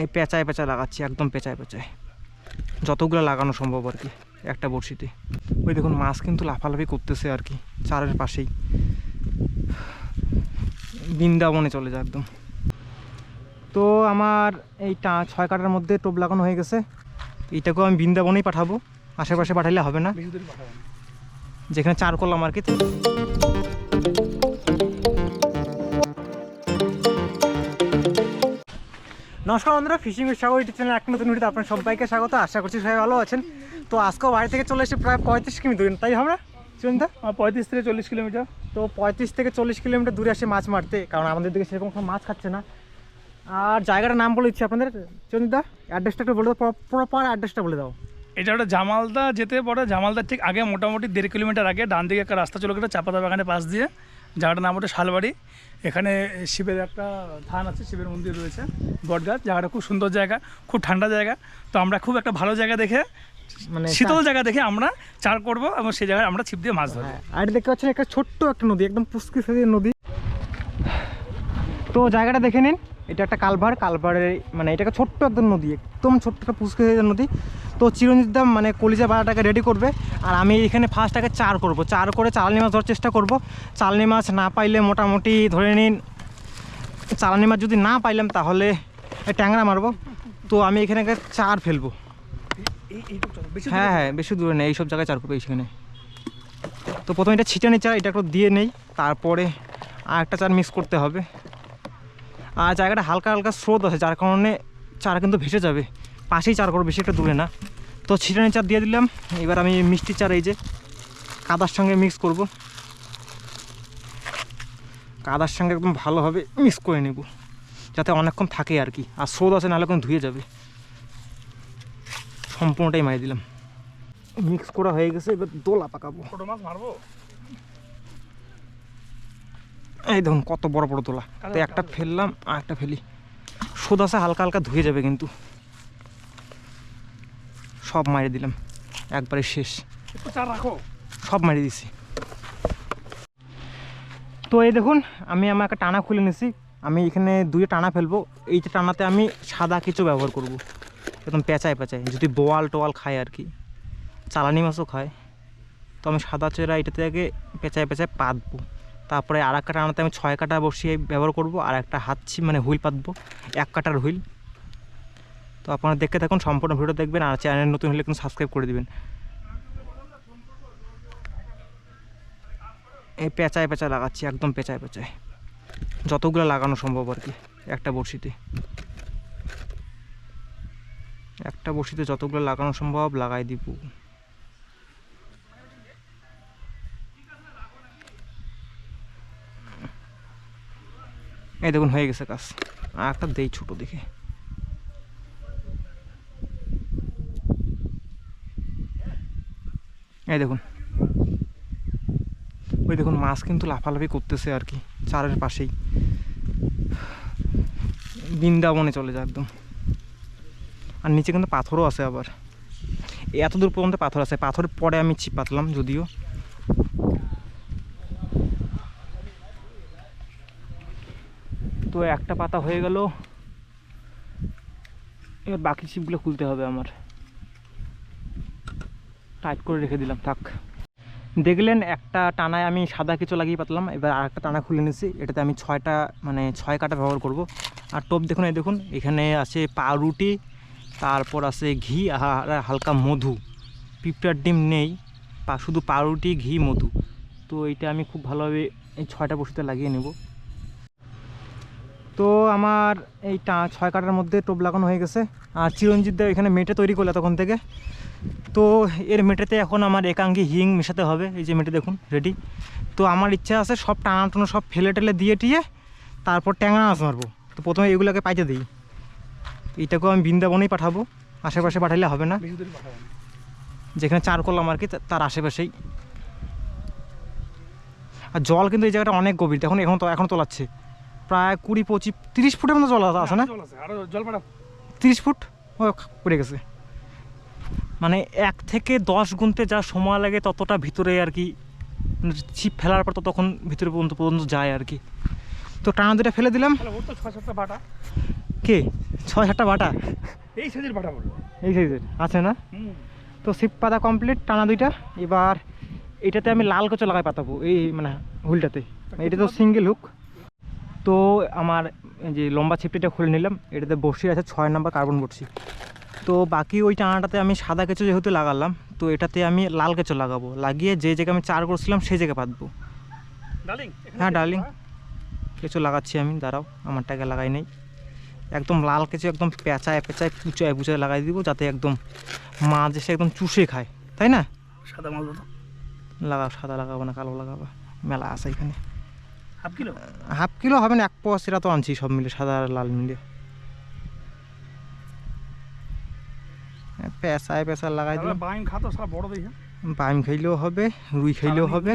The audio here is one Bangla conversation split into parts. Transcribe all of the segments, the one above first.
এই পেঁচায় পেঁচায় লাগাচ্ছি, একদম পেঁচায় পেঁচায়। যতগুলো লাগানো সম্ভব আর কি, একটা বড়শিতে। ওই দেখুন, মাছ কিন্তু লাফালাফি করতেছে আর কি, চারের পাশেই। বৃন্দাবনে চলে যায় একদম। তো আমার এই ছয় কাটার মধ্যে টোপ লাগানো হয়ে গেছে। এইটাকেও আমি বৃন্দাবনেই পাঠাবো। আশেপাশে পাঠালে হবে না। যেখানে চার করলাম আর কি। নমস্কার বন্ধুরা fishing with Sagar YouTube channel একটা নতুন ভিডিও আপনার সবাইকে স্বাগত। আশা করছি সবাই ভালো আছেন। তো আজকেও বাড়ি থেকে চলে এসে প্রায় পঁয়ত্রিশ কিমি দূরে তাই আমরা চিন্তা পঁয়ত্রিশ থেকে চল্লিশ কিলোমিটার। তো পঁয়ত্রিশ থেকে চল্লিশ কিলোমিটার দূরে আসে মাছ মারতে কারণ আমাদের দিকে সেরকম কোনো মাছ খাচ্ছে না। আর জায়গাটার নাম বলে দিচ্ছি আপনাদের। চন্দিদা অ্যাড্রেসটা একটু বলে দাও প্রপার অ্যাড্রেসটা বলে দাও। এটা ওটা জামালদা যেতে পড়ে জামালদার ঠিক আগে মোটামুটি দেড় কিলোমিটার আগে ডান দিকে একটা রাস্তা চলে গেছে চাপাতা বাগানের পাশ দিয়ে। জায়গাটার নাম ওটা শালবাড়ি। এখানে শিবের একটা ধান আছে শিবের মন্দির রয়েছে বটগাছ। জায়গাটা খুব সুন্দর জায়গা খুব ঠান্ডা জায়গা। তো আমরা খুব একটা ভালো জায়গা দেখে মানে শীতল জায়গা দেখে আমরা চার করব এবং সেই জায়গায় আমরা ছিপ দিয়ে মাছ ধরবো। হ্যাঁ আর দেখতে পাচ্ছেন একটা ছোট্ট একটা নদী একদম পুষ্কি নদী। তো জায়গাটা দেখে নিন। এটা একটা কালভার কালভারের মানে এটা একটা ছোট্ট একদম নদী একদম ছোট্ট একটা পুষ্কি নদী। তো চিরঞ্জিত দাম মানে কলিজা বাড়াটাকে রেডি করবে আর আমি এখানে ফার্স্ট আগে চার করব। চার করে চালানি মাছ ধরার চেষ্টা করব। চালানি মাছ না পাইলে মোটামুটি ধরে নিন চালানি মাছ যদি না পাইলাম তাহলে ট্যাংরা মারবো। তো আমি এখানে একটা চার ফেলব। হ্যাঁ হ্যাঁ বেশি দূরে নেই এইসব জায়গায় চার করবে এইখানে। তো প্রথমে এটা ছিটানি চার এটা একটু দিয়ে নেই তারপরে আর একটা চার মিক্স করতে হবে। আর জায়গাটা হালকা হালকা স্রোত আছে, যার কারণে চার কিন্তু ভেসে যাবে। পাশেই চার করব, বেশি একটা দূরে না। তো ছিটানি চার দিয়ে দিলাম। এবার আমি মিষ্টি চার এই যে কাদার সঙ্গে মিক্স করব। কাদার সঙ্গে একদম ভালোভাবে মিক্স করে নেব, যাতে অনেকক্ষণ থাকে আর কি। আর স্রোত আছে, নাহলে কোনো ধুয়ে যাবে। সম্পূর্ণটাই মারি দিলাম। মিক্স করা হয়ে গেছে, এবার দোলা পাকাবো। ছোটো মাছ মারবো? এই দেখুন কত বড় বড় তোলা। তো একটা ফেললাম আর একটা ফেলি। সোদাসে হালকা হালকা ধুয়ে যাবে কিন্তু। সব মারিয়ে দিলাম একবারে শেষ। রাখো। সব মারিয়ে দিছি। তো এই দেখুন আমি আমার একটা টানা খুলে নিছি। আমি এখানে দুই টানা ফেলব। এই যে টানাতে আমি সাদা কিছু ব্যবহার করব। একদম পেঁচায় পেঁচায়। যদি বোয়াল টোয়াল খায় আর কি। চালানি মাছও খায়। তো আমি সাদা চেরা এটাতে আগে পেঁচায় পেঁচায় পাতবো। তারপরে আর একটা আনাতে আমি ছয় কাটা বসিয়ে ব্যবহার করব, আর একটা হাতছি মানে হুইল পাতবো, এক কাটার হুইল। তো আপনারা দেখতে থাকুন, সম্পূর্ণ ভিডিও দেখবেন, আর চ্যানেল নতুন হলে কিন্তু সাবস্ক্রাইব করে দেবেন। এই পেঁচায় পেঁচায় লাগাচ্ছি, একদম পেঁচায় পেঁচায়। যতগুলো লাগানো সম্ভব আর কি, একটা বড়শিতে একটা বড়শিতে যতগুলো লাগানো সম্ভব, লাগাই দিব। এই দেখুন, হয়ে গেছে কাজ। আর একটা দেই ছোট দেখে। এই দেখুন। ওই দেখুন, মাছ কিন্তু লাফালাফি করতেছে আর কি, চারের পাশেই। বৃন্দাবনে চলে যায় একদম। আর নিচে কিন্তু পাথরও আছে আবার। এত দূর পর্যন্ত পাথর আছে। পাথরের পরে আমি ছিপ পাতলাম যদিও। তো একটা পাতা হয়ে গেল। এবার বাকি ছিপগুলো খুলতে হবে আমার। টাইট করে রেখে দিলাম, থাক। দেখলেন একটা টানায় আমি সাদা কিছু লাগিয়ে পাতলাম, এবার আর একটা টানা খুলে নিয়েছি এটাতে আমি ছয়টা মানে ছয় কাটা ব্যবহার করব। আর টোপ দেখুন, এই দেখুন, এখানে আছে পাউরুটি তারপর আছে ঘি, আর হালকা মধু। পিঁপড়ার ডিম নেই শুধু পাউরুটি ঘি, মধু। তো এইটা আমি খুব ভালোভাবে এই ছয়টা বসিতে লাগিয়ে নেব। তো আমার এই ছয় কাটার মধ্যে টোপ লাগানো হয়ে গেছে। আর চিরঞ্জিত দেব এখানে মেটে তৈরি করলে তখন থেকে। তো এর মেটেতে এখন আমার একাঙ্গি হিং মেশাতে হবে। এই যে মেটে দেখুন রেডি তো আমার ইচ্ছা আছে সব টানা টানো সব ফেলে টেলে দিয়ে টিয়ে তারপর ট্যাংরা মাছ মারবো। তো প্রথমে এগুলোকে পাইতে দিই। এইটাকেও আমি বৃন্দাবনেই পাঠাবো। আশেপাশে পাঠালে হবে না। যেখানে চার করলাম আর কি তার আশেপাশেই। আর জল কিন্তু এই জায়গাটা অনেক গভীর। এখন এখন তো এখন তোলাচ্ছে। প্রায় কুড়ি পঁচিশ তিরিশ ফুটের মতো জল আছে না? পাঠাবো তিরিশ ফুট? ও পড়ে গেছে। মানে এক থেকে দশ গুনতে যা সময় লাগে ততটা ভিতরে আর কি মানে ছিপ ফেলার পর তখন ভিতরে পর্যন্ত পর্যন্ত যায় আর কি। তো টানা দুটা ফেলে দিলাম। ছয় সাতটা বাটা। কে? ছয় সাতটা বাটা? এই সাইজের বাটা এই সাইজের আছে না? তো শিপ পাতা কমপ্লিট টানা দুইটা। এবার এটাতে আমি লাল কচু লাগাই পাতাবো এই মানে হুইলটাতে এটা তো সিঙ্গেল হুক তো আমার যে লম্বা ছিপটিটা খুলে নিলাম এটাতে বসি আছে ছয় নাম্বার কার্বন বসি তো বাকি ওই টানাটাতে আমি সাদা কেঁচো যেহেতু লাগালাম তো এটাতে আমি লাল কেঁচো লাগাবো। লাগিয়ে যে জায়গায় আমি চার করছিলাম সেই জায়গায় পাতবো। ডার্লিং হ্যাঁ, darling। কেঁচো লাগাচ্ছি আমি দাঁড়াও আমার টাকা লাগাই নেই। একদম লাল কেঁচো একদম পেঁচায় পেঁচায় পুচায় পুচায় লাগাই দিব যাতে একদম মাছ এসে একদম চুষে খায়। তাই না? সাদা মাছ লাগাও সাদা লাগাবো না কালো লাগাবো। মেলা আছে এখানে। Half kilo? হাফ কিলো হবে না এক পোয়া সেটা তো আনছি সব মিলে সাদা আর লাল মিলে। পেঁচায় পেঁচা লাগাই দিলাম। বাইন খাতো সারা বড় দেখে। বাইম খাইলেও হবে রুই খাইলেও হবে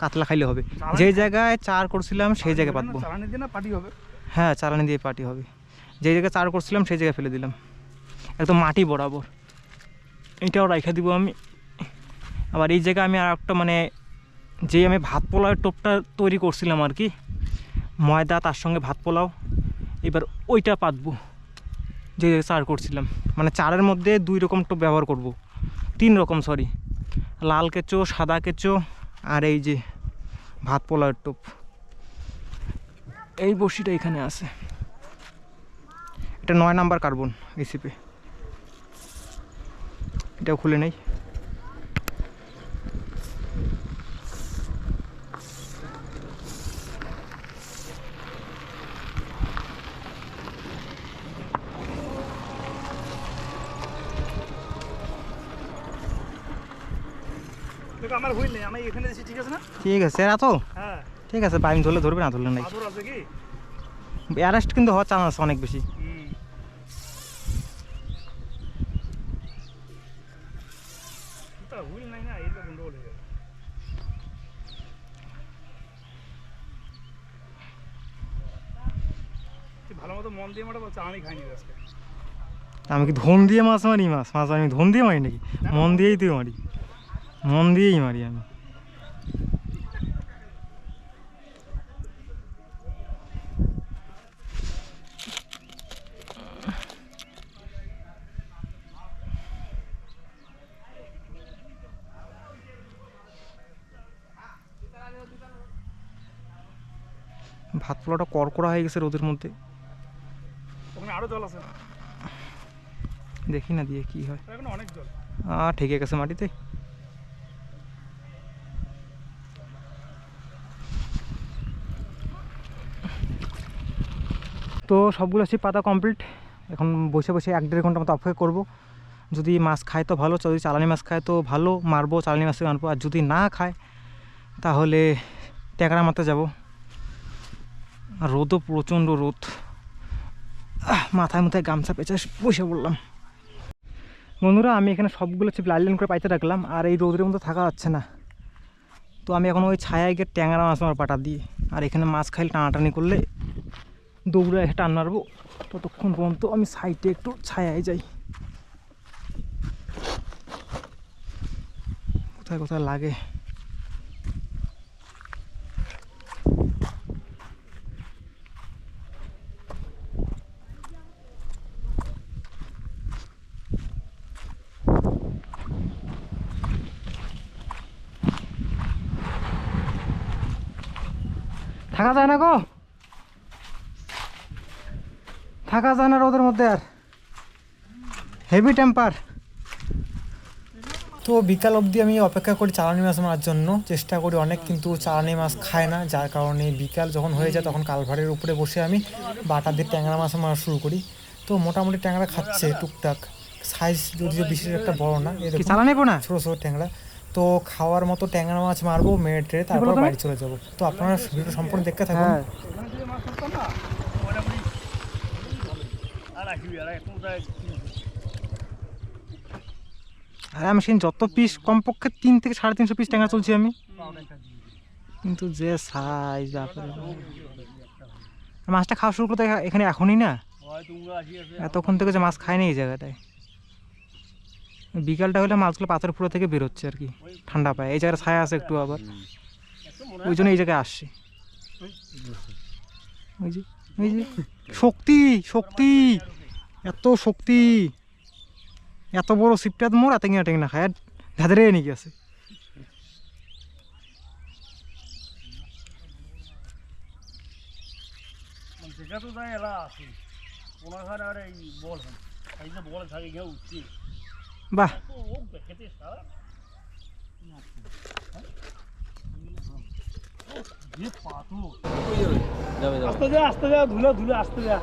কাতলা খাইলেও হবে। যে জায়গায় চার করছিলাম সেই জায়গায় পাতবো। চালানি দিয়ে না পাটি হবে। হ্যাঁ চালানি দিয়ে পাটি হবে। যে জায়গায় চার করছিলাম সেই জায়গায় ফেলে দিলাম। একদম মাটি বরাবর। এইটাও রাইখা দিব আমি। আবার এই জায়গায় আমি আর একটা মানে যে আমি ভাত পোলাওয়ের টোপটা তৈরি করছিলাম আর কি, ময়দা, তার সঙ্গে ভাত পোলাও, এবার ওইটা পাতবো। যে চার করছিলাম। মানে চারের মধ্যে দুই রকম টোপ ব্যবহার করব। তিন রকম সরি লাল কেঁচো, সাদা কেঁচো আর এই যে ভাত পোলাওয়ের টোপ। এই বড়শিটা এখানে আছে। এটা নয় নাম্বার কার্বন রেসিপি এটাও খুলে নেই। ঠিক আছে এরা তো হ্যাঁ। ঠিক আছে বাইম ধরলে ধরবে না ধরলে নাই অ্যারেস্ট কিন্তু হওয়ার চান্স আছে অনেক বেশি। আমি কি ধন দিয়ে মাছ মারি মাছ মাছ আমি ধন দিয়ে মারি নাকি? মন দিয়েই তুই মারি। মন দিয়েই মারি আমি। ভাত পোলাটা কড়কড়া হয়ে গেছে রোদের মধ্যে। আরও জল আছে দেখি না দিয়ে কি হয়। অনেক জল। ঠেকে গেছে মাটিতে। তো সবগুলো সে পাতা কমপ্লিট এখন বসে বসে এক দেড় ঘণ্টা মতো অপেক্ষা করব। যদি মাছ খায় তো ভালো যদি চালানি মাছ খায় তো ভালো মারবো চালানি মাছ মারবো আর যদি না খায় তাহলে ট্যাংরা মারতে যাব। আর রোদও প্রচণ্ড রোদ। মাথায় মাথায় গামছা পেঁচে বসে পড়লাম। বন্ধুরা, আমি এখানে সবগুলো চিপ লাইন করে পাইতে রাখলাম আর এই রোদের মধ্যে থাকা যাচ্ছে না। তো আমি এখন ওই ছায়ায় গিয়ে ট্যাংরা মাছ আমার পাটা দিয়ে আর এখানে মাছ খাইলে টানাটানি করলে দৌড়ে এসে টান মারবো। ততক্ষণ পর্যন্ত আমি সাইডে একটু ছায়ায় যাই। কোথায় কোথায় লাগে? থাকা যায় না গো। থাকা যায় না রোদের মধ্যে আর। হেভি টেম্পার তো বিকাল অবধি আমি অপেক্ষা করি চালানি মাছ মারার জন্য। চেষ্টা করি অনেক কিন্তু চালানি মাছ খায় না যার কারণে বিকাল যখন হয়ে যায় তখন কালভারের উপরে বসে আমি বাটা দিয়ে ট্যাংরা মাছ মারা শুরু করি। তো মোটামুটি ট্যাংরা খাচ্ছে টুকটাক। সাইজ যদিও বিশেষ একটা বড় না এরকম চালানি না ছোটো ছোটো ট্যাংরা। তো খাওয়ার মতো ট্যাংরা মাছ মারবো মেরে টেরে তারপর বাড়ি চলে যাব। তো আপনারা ভিডিও সম্পূর্ণ দেখতে থাকুন। হ্যাঁ। আমি সেই যত পিস কমপক্ষে তিন থেকে সাড়ে তিনশো পিস ট্যাংরা চলছি আমি। কিন্তু যে সাইজ ব্যাপারে মাছটা খাওয়া শুরু করতে এখানে এখনই না? এতক্ষণ থেকে যে মাছ খায়নি এই জায়গাটায়। বিকালটা হলে মাছগুলো পাথর পুরো থেকে বেরোচ্ছে আর কি। ঠান্ডা পায়। এই জায়গায় ছায়া আছে একটু আবার। ওই জন্য এই জায়গায় আসছে। শক্তি শক্তি, এত শক্তি। এত বড় সিপটাত মোর এত গিয়ে টেঙ্গা খায় ধাদরে নাকি আছে? যেটা তো যায় এলা আছে। ওনার আর এই বল এই যে বল থাকে গিয়ে উঠছি। বাহ। আস্তে যা আস্তে যা ধুলে ধুলে আস্তে যা।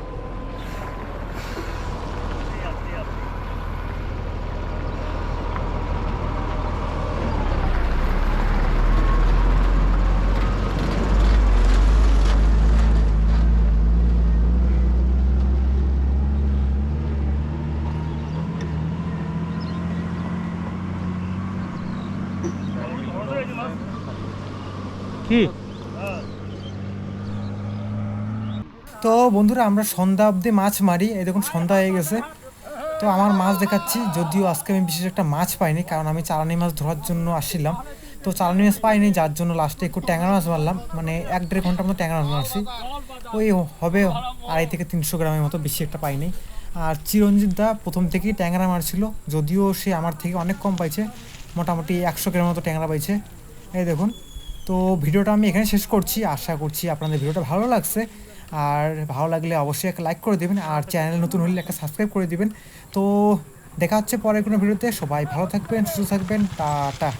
কি? তো বন্ধুরা, আমরা সন্ধ্যা অবধি মাছ মারি। এই দেখুন, সন্ধ্যা হয়ে গেছে। তো আমার মাছ দেখাচ্ছি, যদিও আজকে আমি বিশেষ একটা মাছ পাইনি, কারণ আমি চালানি মাছ ধরার জন্য আসছিলাম। তো চালানি মাছ পাইনি, যার জন্য লাস্টে একটু ট্যাংরা মাছ মারলাম। মানে এক দেড় ঘণ্টার মতো ট্যাংরা মাছ মারছি। ওই হবে আড়াই থেকে তিনশো গ্রামের মতো বেশি একটা পাইনি। আর চিরঞ্জিত দা প্রথম থেকেই ট্যাংরা মারছিল, যদিও সে আমার থেকে অনেক কম পাইছে, মোটামুটি একশো গ্রামের মতো ট্যাংরা পাইছে। এই দেখুন তো ভিডিওটা আমি এখানে শেষ করছি। আশা করছি আপনাদের ভিডিওটা ভালো লাগছে। আর ভালো লাগলে অবশ্যই একটা লাইক করে দেবেন আর চ্যানেল নতুন হলে একটা সাবস্ক্রাইব করে দেবেন। তো দেখা হচ্ছে পরে কোনো ভিডিওতে। সবাই ভালো থাকবেন, সুস্থ থাকবেন। টাটা।